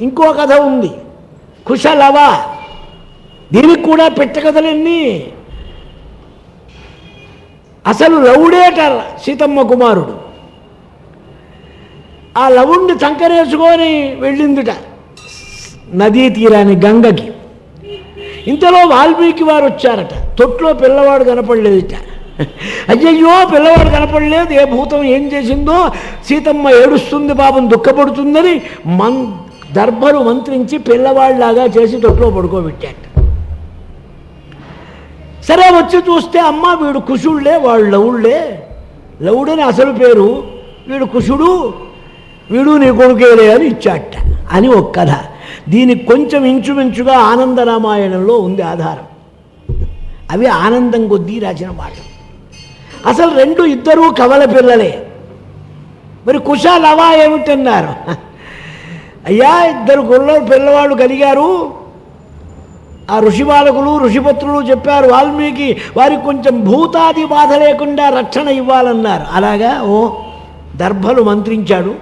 ఇంకో కథ ఉంది. కుశలవ. దీనికి కూడా పెట్టకథలన్నీ? అసలు లవుడేట సీతమ్మ కుమారుడు. ఆ లవుణ్ణి చంకరేసుకొని వెళ్ళిందిట నదీ తీరాన్ని గంగకి. ఇంతలో వాల్మీకి వారు వచ్చారట. తొట్లో పిల్లవాడు కనపడలేదుట. అయ్యయ్యో పిల్లవాడు కనపడలేదు. ఏ భూతం ఏం చేసిందో? సీతమ్మ ఏడుస్తుంది పాపం దుఃఖపడుతుందని మన్ దర్భను మంత్రించి పిల్లవాళ్ళలాగా చేసి తొట్లో పడుకోబెట్టాట సరే వచ్చి చూస్తే అమ్మ వీడు కుషుళ్ళే వాడు లవుళ్ళే. లవుడని అసలు పేరు వీడు కుషుడు వీడు నీ కొడుకేలే అని ఇచ్చాట అని ఒక కథ. దీనికి కొంచెం ఇంచుమించుగా ఆనంద రామాయణంలో ఉంది ఆధారం. అవి ఆనందం కొద్దీ రాసిన మాట అసలు రెండు ఇద్దరూ కవల పిల్లలే. మరి కుశాలవా ఏమిటన్నారు? అయ్యా ఇద్దరు గుళ్ళ పిల్లవాళ్ళు కలిగారు. ఆ ఋషి బాలకులు ఋషిపత్రులు చెప్పారు వాల్మీకి వారికి కొంచెం భూతాది బాధ లేకుండా రక్షణ ఇవ్వాలన్నారు. అలాగా ఓ దర్భలు మంత్రించాడు.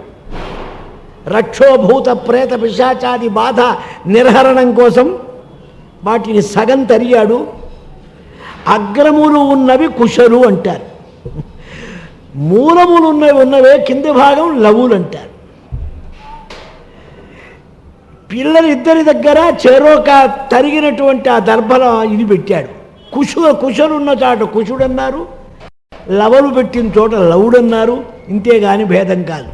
రక్షోభూత ప్రేత పిశాచాది బాధ నిర్హరణం కోసం వాటిని సగం తరిగాడు. అగ్రములు ఉన్నవి కుశలు అంటారు. మూలములు ఉన్నవి ఉన్నవే కింది భాగం లవులు అంటారు. పిల్లలు ఇద్దరి దగ్గర చెరోక తరిగినటువంటి ఆ దర్భల ఇది పెట్టాడు. కుషు కుశలున్న చాట కుషుడన్నారు లవలు పెట్టిన చోట లవుడన్నారు ఇంతేగాని భేదం కాదు.